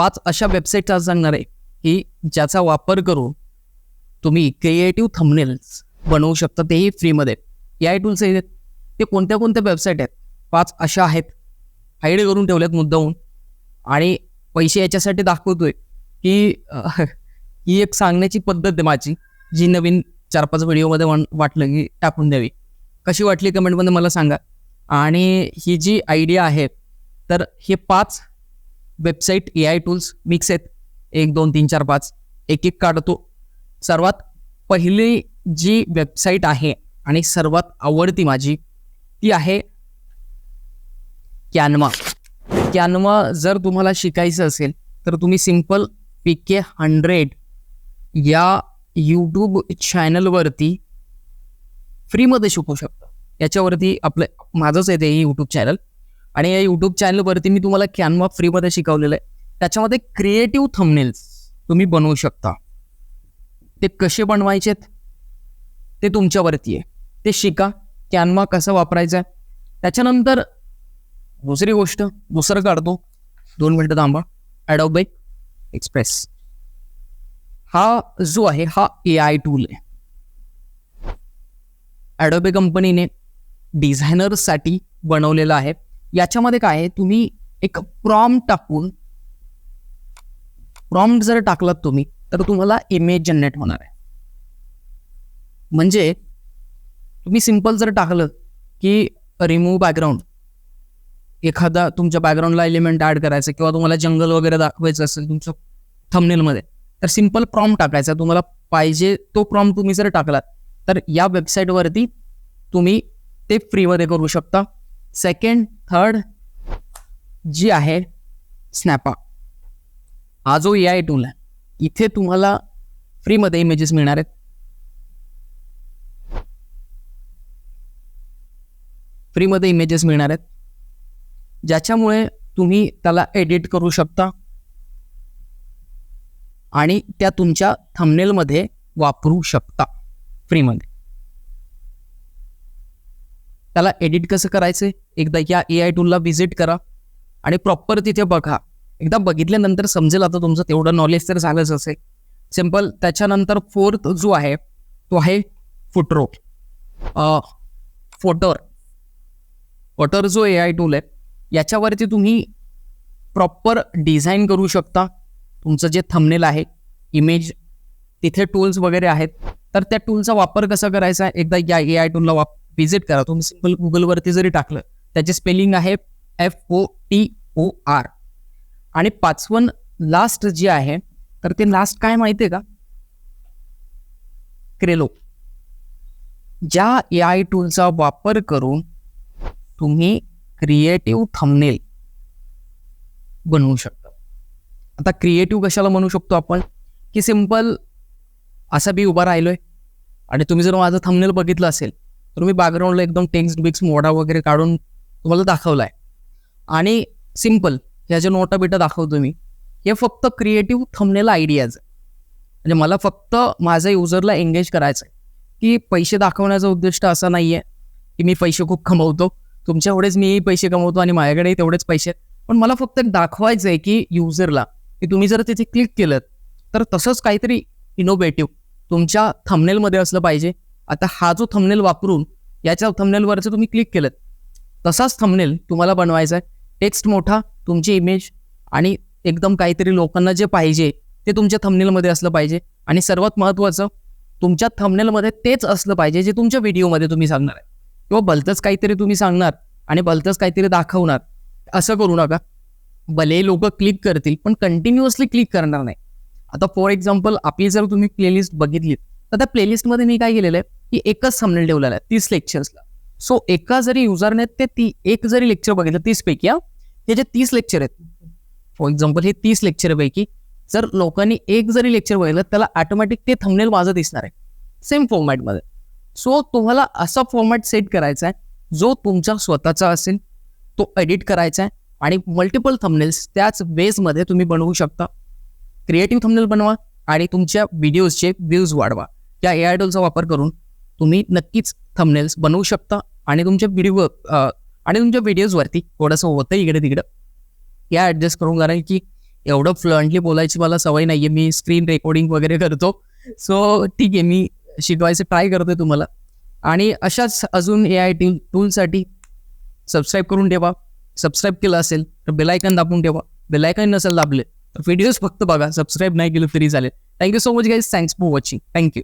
पाच अशा वेबसाईट आज सांगणार आहे की ज्याचा वापर करून तुम्ही क्रिएटिव्ह थंबनेल्स बनवू शकता तेही फ्रीमध्ये ए आय टूल्स आहेत. ते कोणत्या कोणत्या वेबसाईट आहेत? पाच अशा आहेत. हाईड करून ठेवल्यात मुद्दाहून. आणि पैसे याच्यासाठी दाखवतोय की ही एक सांगण्याची पद्धत आहे माझी जी नवीन चार पाच व्हिडिओमध्ये वाटलं की टाकून द्यावी. कशी वाटली कमेंटमध्ये मला सांगा. आणि ही जी आयडिया आहे तर हे पाच website A I tools mix आहेत. एक दोन तीन चार पाच. एक एक काढतो. सर्वात पहिली जी वेबसाईट आहे आणि सर्वात आवडती माझी ती आहे कॅनवा कॅनवा जर तुम्हाला शिकायचं असेल तर तुम्ही सिंपल पी के हंड्रेड या यूट्यूब चॅनलवरती फ्रीमध्ये शिकू शकता. याच्यावरती आपलं माझंच आहे ते यूट्यूब चॅनल आणि या युट्यूब चॅनलवरती मी तुम्हाला कॅनवा फ्रीमध्ये शिकवलेलं आहे. त्याच्यामध्ये क्रिएटिव्ह थंबनेल्स तुम्ही बनवू शकता. ते कसे बनवायचेत ते तुमच्यावरती आहे. ते शिका. कॅनवा कसं वापरायचं आहे? त्याच्यानंतर दुसरी गोष्ट दुसरं काढतो. दोन मिनटं थांबा. ॲडोबे एक्सप्रेस हा जो आहे हा ए आय टूल आहे. ॲडोबे कंपनीने डिझायनर्ससाठी बनवलेला आहे. याच्यामध्ये काय आहे? तुम्ही एक प्रॉम टाकून प्रॉम्प्ट जर टाकलात तुम्ही तर तुम्हाला इमेज जनरेट होणार आहे. म्हणजे तुम्ही सिंपल जर टाकलं की रिमूव्ह बॅकग्राऊंड एखादा तुमच्या बॅकग्राऊंडला एलिमेंट ॲड करायचं किंवा तुम्हाला जंगल वगैरे दाखवायचं असेल तुमच्या थंबनेलमध्ये तर सिंपल प्रॉम टाकायचा. तुम्हाला पाहिजे तो प्रॉम तुम्ही जर टाकलात तर या वेबसाईटवरती तुम्ही ते फ्रीमध्ये करू शकता. सेकंड थर्ड जी आहे स्नॅपा हा जो ए आय टूल आहे. इथे तुम्हाला फ्रीमध्ये इमेजेस मिळणार आहेत. फ्रीमध्ये इमेजेस मिळणार आहेत. ज्याच्यामुळे तुम्ही त्याला एडिट करू शकता. आणि त्या तुमच्या थंबनेलमध्ये वापरू शकता. फ्रीमध्ये. त्याला एडिट कसं करायचं? एकदा या ए आय टूलला व्हिजिट करा आणि प्रॉपर तिथे बघा. एकदा बघितल्यानंतर समजेल आता तुमचं तेवढं नॉलेज तर झालंच असेल. सिंपल त्याच्यानंतर फोर्थ जो आहे तो आहे फुटरो फोटर फोटर जो ए आय टूल आहे याच्यावरती तुम्ही प्रॉपर डिझाईन करू शकता. तुमचं जे थंबनेल आहे इमेज तिथे टूल्स वगैरे आहेत. तर त्या टूलचा वापर कसा करायचा? आहे एकदा या ए आय टूलला वाप विजिट करा. तुम्ही सिंपल गुगलवरती जरी टाकलं त्याचे स्पेलिंग आहे F O T O R आणि पाचवं लास्ट जे आहे तर ते लास्ट काय माहिती आहे का? क्रेलो ज्या ए आय टूलचा वापर करून तुम्ही क्रिएटिव्ह थंबनेल बनवू शकता. आता क्रिएटिव्ह कशाला म्हणू शकतो आपण? की सिंपल असा बी उभा राहिलोय आणि तुम्ही जर माझं थंबनेल बघितलं असेल तर मी बॅकग्राऊंडला एकदम टेक्स्ट बिक्स मोडा वगैरे काढून तुम्हाला दाखवला आहे आणि सिंपल ह्याच्या नोटा बिटा दाखवतो मी. हे फक्त क्रिएटिव्ह थमनेल आयडियाज म्हणजे मला फक्त माझ्या युजरला एंगेज करायचं आहे की पैसे दाखवण्याचा उद्दिष्ट असा नाही आहे की मी पैसे खूप कमवतो. तुमच्या एवढेच मीही पैसे कमवतो आणि माझ्याकडेही तेवढेच पैसे पण मला फक्त एक दाखवायचं आहे की युजरला की तुम्ही जर तिथे क्लिक केलं तर तसंच काहीतरी इनोव्हेटिव्ह तुमच्या थमनेलमध्ये असलं पाहिजे. आता हा जो थंबनेल वापरून याच्या थंबनेलवरचं तुम्ही क्लिक केलं तसाच थंबनेल तुम्हाला बनवायचा आहे. टेक्स्ट मोठा तुमची इमेज आणि एकदम काहीतरी लोकांना जे पाहिजे ते तुमच्या थंबनेलमध्ये असलं पाहिजे. आणि सर्वात महत्त्वाचं तुमच्या थंबनेलमध्ये तेच असलं पाहिजे जे तुमच्या व्हिडिओमध्ये तुम्ही सांगणार आहे. किंवा भलतंच काहीतरी तुम्ही सांगणार आणि भलतंच काहीतरी दाखवणार असं करू नका. भले लोक क्लिक करतील पण कंटिन्युअसली क्लिक करणार नाही. आता फॉर एक्झाम्पल आपली जर तुम्ही प्लेलिस्ट बघितली तर त्या प्लेलिस्टमध्ये मी काय केलेलं आहे? की एकच थंबनेल ठेवलेला आहे तीस लेक्चर्सला सो एका जरी युजरने ते ती एक जरी लेक्चर बघितलं तीसपैकी हा हे जे तीस लेक्चर आहेत फॉर एक्झाम्पल हे तीस लेक्चरपैकी जर लोकांनी एक जरी लेक्चर बघितलं त्याला ऑटोमॅटिक ते थंबनेल माझं दिसणार आहे. सेम फॉर्मॅटमध्ये सो तुम्हाला असा फॉर्मॅट सेट करायचा आहे जो तुमचा स्वतःचा असेल तो एडिट करायचा आहे आणि मल्टिपल थंबनेल्स त्याच बेसमध्ये तुम्ही बनवू शकता. क्रिएटिव्ह थंबनेल बनवा आणि तुमच्या व्हिडिओजचे व्ह्यूज वाढवा. या ए आय टूलचा वापर करून तुम्ही नक्कीच थंबनेल्स बनवू शकता आणि तुमच्या व्हिडिओ आणि तुमच्या व्हिडिओजवरती थोडंसं होतं इकडे तिकडं. या ॲडजस्ट करून कारण की एवढं फ्लुएंटली बोलायची मला सवय नाहीये. मी स्क्रीन रेकॉर्डिंग वगैरे करतो. सो ठीक आहे मी शिकवायचं ट्राय करतोय तुम्हाला. आणि अशाच अजून ए आय टी टूलसाठी सबस्क्राईब करून ठेवा. सबस्क्राईब केलं असेल तर बेलायकन दाबून ठेवा. बेलायकन नसेल दाबले तर व्हिडिओज फक्त बघा. सबस्क्राईब नाही केलं तरी चालेल. Thank you so much guys thanks for watching thank you